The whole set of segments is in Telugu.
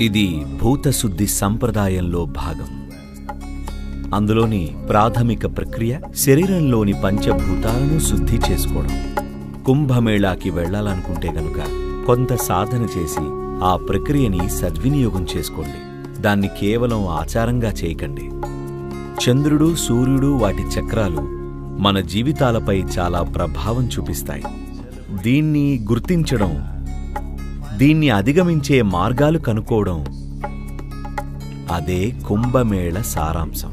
ఇది భూతశుద్ధి సంప్రదాయంలో భాగం. అందులోని ప్రాథమిక ప్రక్రియ శరీరంలోని పంచభూతాలను శుద్ధి చేసుకోవడం. కుంభమేళాకి వెళ్ళాలనుకుంటే గనుక కొంత సాధన చేసి ఆ ప్రక్రియని సద్వినియోగం చేసుకోండి. దాన్ని కేవలం ఆచారంగా చేయకండి. చంద్రుడు సూర్యుడు వాటి చక్రాలు మన జీవితాలపై చాలా ప్రభావం చూపిస్తాయి. దీన్ని గుర్తించడం దీన్ని అధిగమించే మార్గాలు కనుక్కోవడం అదే కుంభమేళ సారాంశం.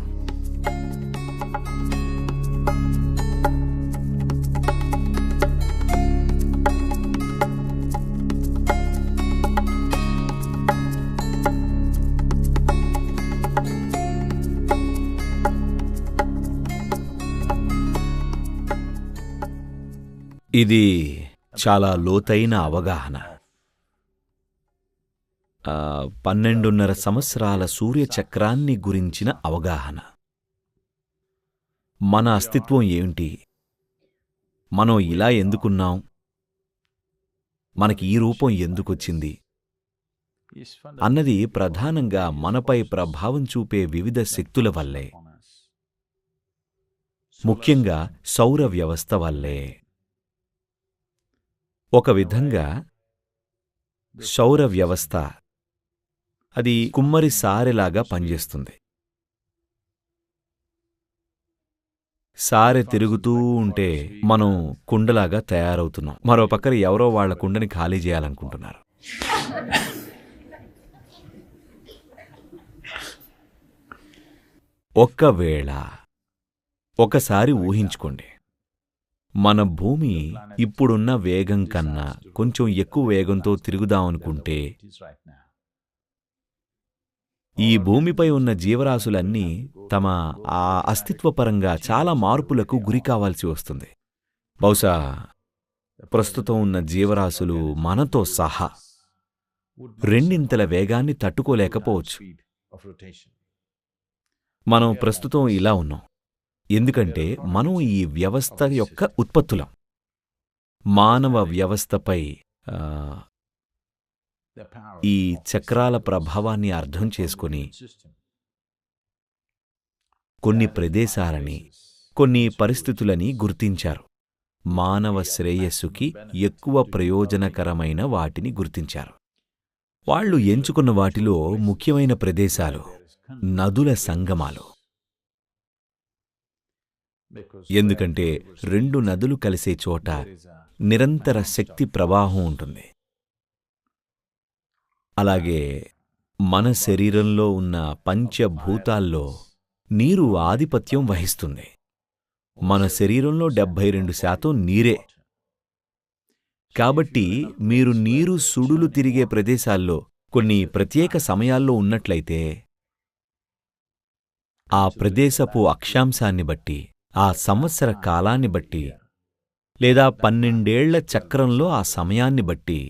ఇది చాలా లోతైన అవగాహన. పన్నెండున్నర సంవత్సరాల సూర్యచక్రాన్ని గురించిన అవగాహన. మన అస్తిత్వం ఏమిటి? మనం ఇలా ఎందుకున్నాం? మనకి ఈ రూపం ఎందుకొచ్చింది? అన్నది ప్రధానంగా మనపై ప్రభావం చూపే వివిధ శక్తుల వల్లే. ముఖ్యంగా సౌర వ్యవస్థ వల్లే. ఒక విధంగా సౌర వ్యవస్థ అది కుమ్మరి సారెలాగా పనిచేస్తుంది. సారె తిరుగుతూ ఉంటే మనం కుండలాగా తయారవుతున్నాం. మరో పక్కన ఎవరో వాళ్ళ కుండని ఖాళీ చేయాలనుకుంటున్నారు. ఒక్కవేళ ఒకసారి ఊహించుకోండి. మన భూమి ఇప్పుడున్న వేగం కన్నా కొంచెం ఎక్కువ వేగంతో తిరుగుదామనుకుంటే ఈ భూమిపై ఉన్న జీవరాశులన్నీ తమ ఆ అస్తిత్వపరంగా చాలా మార్పులకు గురి కావాల్సి వస్తుంది. బహుశా ప్రస్తుతం ఉన్న జీవరాశులు మనతో సహా రెండింతల వేగాన్ని తట్టుకోలేకపోవచ్చు. మనం ప్రస్తుతం ఇలా ఉన్నాం. ఎందుకంటే మనం ఈ వ్యవస్థ యొక్క ఉత్పత్తులం. మానవ వ్యవస్థపై ఈ చక్రాల ప్రభావాన్ని అర్థం చేసుకుని కొన్ని ప్రదేశాలని కొన్ని పరిస్థితులని గుర్తించారు. మానవ శ్రేయస్సుకి ఎక్కువ ప్రయోజనకరమైన వాటిని గుర్తించారు. వాళ్ళు ఎంచుకున్న వాటిలో ముఖ్యమైన ప్రదేశాలు నదుల సంగమాలు. ఎందుకంటే రెండు నదులు కలిసే చోట నిరంతర శక్తి ప్రవాహం ఉంటుంది. అలాగే మన శరీరంలో ఉన్న పంచభూతాల్లో నీరు ఆధిపత్యం వహిస్తుంది. మన శరీరంలో డెబ్భై రెండు శాతం నీరే. కాబట్టి మీరు నీరు సుడులు తిరిగే ప్రదేశాల్లో కొన్ని ప్రత్యేక సమయాల్లో ఉన్నట్లయితే ఆ ప్రదేశపు అక్షాంశాన్ని బట్టి ఆ సంవత్సర కాలాన్ని బట్టి లేదా పన్నెండేళ్ళ చక్రంలో ఆ సమయాన్ని బట్టి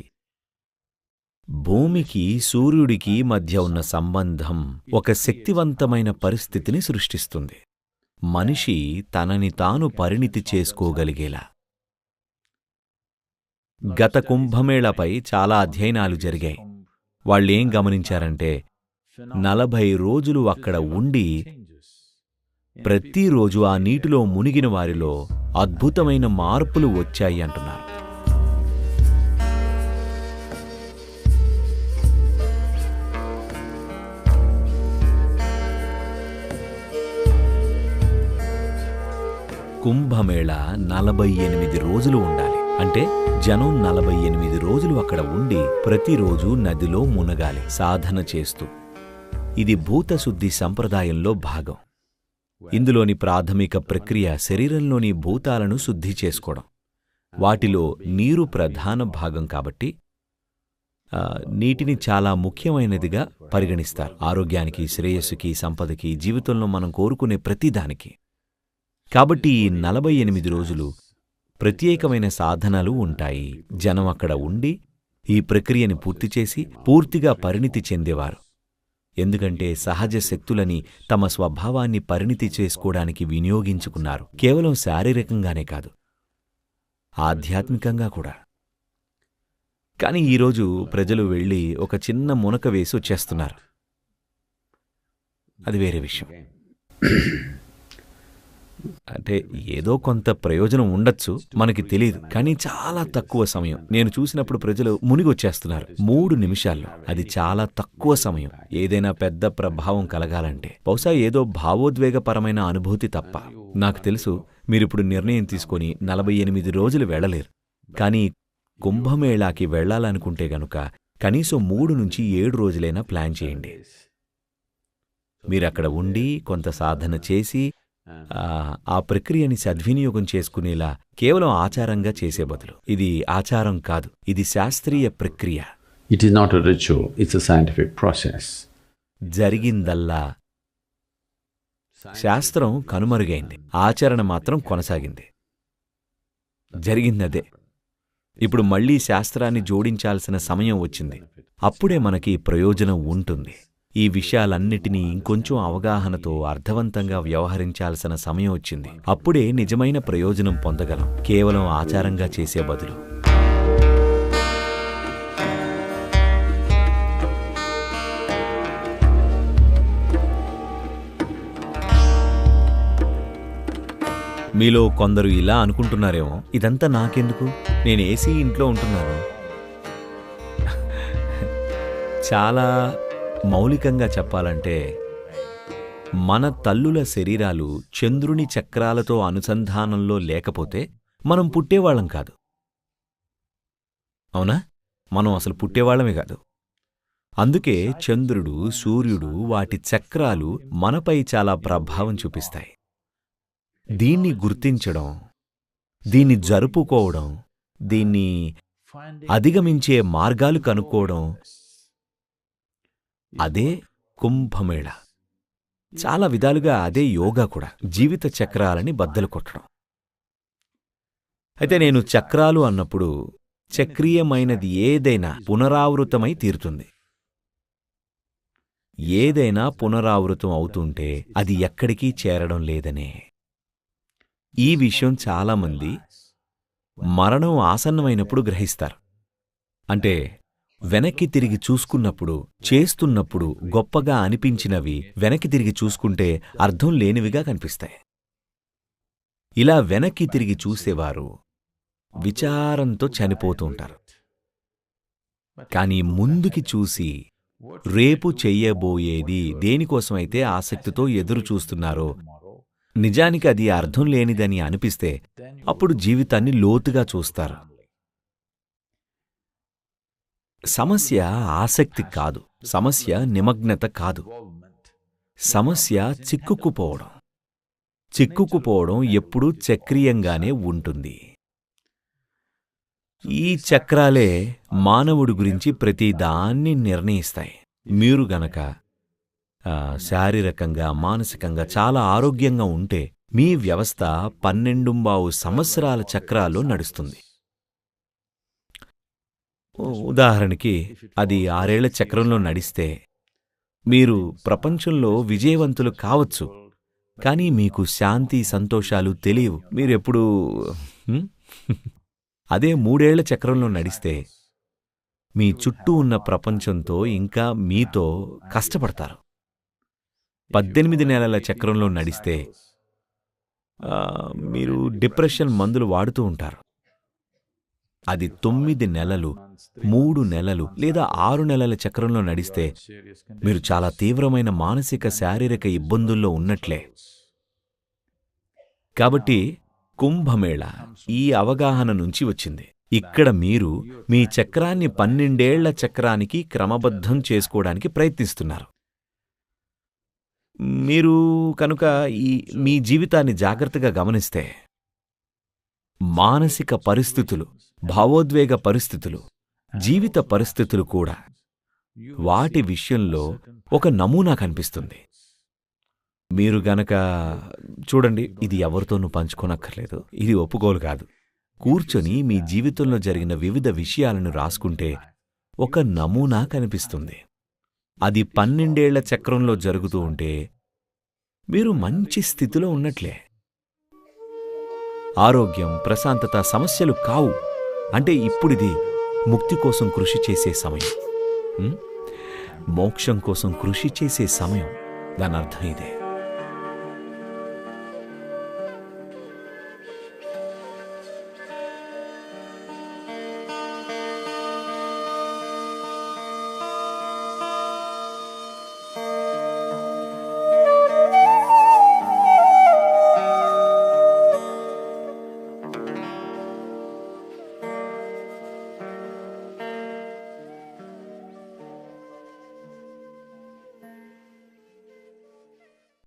భూమికి సూర్యుడికి మధ్య ఉన్న సంబంధం ఒక శక్తివంతమైన పరిస్థితిని సృష్టిస్తుంది. మనిషి తనని తాను పరిణితి చేసుకోగలిగేలా. గత కుంభమేళపై చాలా అధ్యయనాలు జరిగాయి. వాళ్ళేం గమనించారంటే నలభై రోజులు అక్కడ ఉండి ప్రతిరోజు ఆ నీటిలో మునిగిన వారిలో అద్భుతమైన మార్పులు వచ్చాయి అంటున్నారు. కుంభమేళ నలభై ఎనిమిది రోజులు ఉండాలి. అంటే జనం నలభై ఎనిమిది రోజులు అక్కడ ఉండి ప్రతిరోజు నదిలో మునగాలి సాధన చేస్తూ. ఇది భూతశుద్ధి సంప్రదాయంలో భాగం. ఇందులోని ప్రాథమిక ప్రక్రియ శరీరంలోని భూతాలను శుద్ధి చేసుకోవడం. వాటిలో నీరు ప్రధాన భాగం కాబట్టి నీటిని చాలా ముఖ్యమైనదిగా పరిగణిస్తారు. ఆరోగ్యానికి శ్రేయస్సుకి సంపదకి జీవితంలో మనం కోరుకునే ప్రతిదానికి. కాబట్టి ఈ నలభై ఎనిమిది రోజులు ప్రత్యేకమైన సాధనలు ఉంటాయి. జనం అక్కడ ఉండి ఈ ప్రక్రియని పూర్తి చేసి పూర్తిగా పరిణితి చెందేవారు. ఎందుకంటే సహజ శక్తులని తమ స్వభావాన్ని పరిణితి చేసుకోవడానికి వినియోగించుకున్నారు. కేవలం శారీరకంగానే కాదు ఆధ్యాత్మికంగా కూడా. కానీ ఈరోజు ప్రజలు వెళ్ళి ఒక చిన్న మునక వేసి వచ్చేస్తున్నారు. అది వేరే విషయం. అంటే ఏదో కొంత ప్రయోజనం ఉండొచ్చు మనకి తెలియదు కానీ చాలా తక్కువ సమయం. నేను చూసినప్పుడు ప్రజలు మునిగొచ్చేస్తున్నారు మూడు నిమిషాల్లో. అది చాలా తక్కువ సమయం. ఏదైనా పెద్ద ప్రభావం కలగాలంటే. బహుశా ఏదో భావోద్వేగపరమైన అనుభూతి తప్ప. నాకు తెలుసు మీరిప్పుడు నిర్ణయం తీసుకొని నలభై ఎనిమిది రోజులు వెళ్ళలేరు. కానీ కుంభమేళాకి వెళ్ళాలనుకుంటే గనుక కనీసం మూడు నుంచి ఏడు రోజులైనా ప్లాన్ చేయండి. మీరక్కడ ఉండి కొంత సాధన చేసి ఆ, ప్రక్రియని సద్వినియోగం చేసుకునేలా కేవలం ఆచారంగా చేసే బదులు. ఇది ఆచారం కాదు ఇది శాస్త్రీయ ప్రక్రియ. A ritual, it's a scientific process. జరిగిందల్లా శాస్త్రం కనుమరుగైంది ఆచరణ మాత్రం కొనసాగింది. జరిగిందదే. ఇప్పుడు మళ్ళీ శాస్త్రాన్ని జోడించాల్సిన సమయం వచ్చింది. అప్పుడే మనకి ప్రయోజనం ఉంటుంది. ఈ విషయాలన్నిటినీ ఇంకొంచెం అవగాహనతో అర్థవంతంగా వ్యవహరించాల్సిన సమయం వచ్చింది. అప్పుడే నిజమైన ప్రయోజనం పొందగలం. కేవలం ఆచారంగా చేసే బదులు. మీలో కొందరు ఇలా అనుకుంటున్నారేమో ఇదంతా నాకెందుకు? నేను ఏసీ ఇంట్లో ఉంటున్నాను. చాలా మౌలికంగా చెప్పాలంటే మన తల్లుల శరీరాలు చంద్రుని చక్రాలతో అనుసంధానంలో లేకపోతే మనం పుట్టేవాళ్ళం కాదు. అవునా? మనం అసలు పుట్టేవాళ్ళమే కాదు. అందుకే చంద్రుడు సూర్యుడు వాటి చక్రాలు మనపై చాలా ప్రభావం చూపిస్తాయి. దీన్ని గుర్తించడం దీన్ని జరుపుకోవడం దీన్ని అధిగమించే మార్గాలు కనుక్కోవడం అదే కుంభమేళ. చాలా విధాలుగా అదే యోగా కూడా జీవిత చక్రాలని బద్దలు కొట్టడం. అయితే నేను చక్రాలు అన్నప్పుడు చక్రీయమైనది ఏదైనా పునరావృతమై తీరుతుంది. ఏదైనా పునరావృతం అవుతుంటే అది ఎక్కడికి చేరడం లేదనే. ఈ విషయం చాలామంది మరణం ఆసన్నమైనప్పుడు గ్రహిస్తారు. అంటే వెనక్కి తిరిగి చూసుకున్నప్పుడు చేస్తున్నప్పుడు గొప్పగా అనిపించినవి వెనక్కి తిరిగి చూసుకుంటే అర్థం లేనివిగా కనిపిస్తాయి. ఇలా వెనక్కి తిరిగి చూసేవారు విచారంతో చనిపోతూ ఉంటారు. కానీ ముందుకి చూసి రేపు చెయ్యబోయేది దేనికోసమైతే ఆసక్తితో ఎదురు చూస్తున్నారో నిజానికి అది అర్థం లేనిదని అనిపిస్తే అప్పుడు జీవితాన్ని లోతుగా చూస్తారు. సమస్య ఆసక్తి కాదు. సమస్య నిమగ్నత కాదు. సమస్య చిక్కుకుపోవడం. చిక్కుకుపోవడం ఎప్పుడూ చక్రీయంగానే ఉంటుంది. ఈ చక్రాలే మానవుడి గురించి ప్రతిదాన్ని నిర్ణయిస్తాయి. మీరు గనక శారీరకంగా మానసికంగా చాలా ఆరోగ్యంగా ఉంటే మీ వ్యవస్థ పన్నెండుంబావు సంవత్సరాల చక్రాల్లో నడుస్తుంది. ఉదాహరణకి అది ఆరేళ్ళ చక్రంలో నడిస్తే మీరు ప్రపంచంలో విజయవంతులు కావచ్చు కానీ మీకు శాంతి సంతోషాలు తెలియవు. మీరెప్పుడు అదే మూడేళ్ళ చక్రంలో నడిస్తే మీ చుట్టూ ఉన్న ప్రపంచంతో ఇంకా మీతో కష్టపడతారు. పద్దెనిమిది నెలల చక్రంలో నడిస్తే మీరు డిప్రెషన్ మందులు వాడుతూ ఉంటారు. అది తొమ్మిది నెలలు మూడు నెలలు లేదా ఆరు నెలల చక్రంలో నడిస్తే మీరు చాలా తీవ్రమైన మానసిక శారీరక ఇబ్బందుల్లో ఉన్నట్లే. కాబట్టి కుంభమేళ ఈ అవగాహన నుంచి వచ్చింది. ఇక్కడ మీరు మీ చక్రాన్ని పన్నెండేళ్ళ చక్రానికి క్రమబద్ధం చేసుకోవడానికి ప్రయత్నిస్తున్నారు. మీరు కనుక ఈ మీ జీవితాన్ని జాగ్రత్తగా గమనిస్తే మానసిక పరిస్థితులు భావోద్వేగ పరిస్థితులు జీవిత పరిస్థితులు కూడా. వాటి విషయంలో ఒక నమూనా కనిపిస్తుంది. మీరు గనక చూడండి ఇది ఎవరితోనూ పంచుకోనక్కర్లేదు. ఇది ఒప్పుకోలు కాదు. కూర్చొని మీ జీవితంలో జరిగిన వివిధ విషయాలను రాసుకుంటే ఒక నమూనా కనిపిస్తుంది. అది పన్నెండేళ్ళ చక్రంలో జరుగుతూ ఉంటే మీరు మంచి స్థితిలో ఉన్నట్లే. ఆరోగ్యం ప్రశాంతత సమస్యలు కావు. అంటే ఇప్పుడిది ముక్తి కోసం కృషి చేసే సమయం. మోక్షం కోసం కృషి చేసే సమయం. దాని అర్థం ఇదే.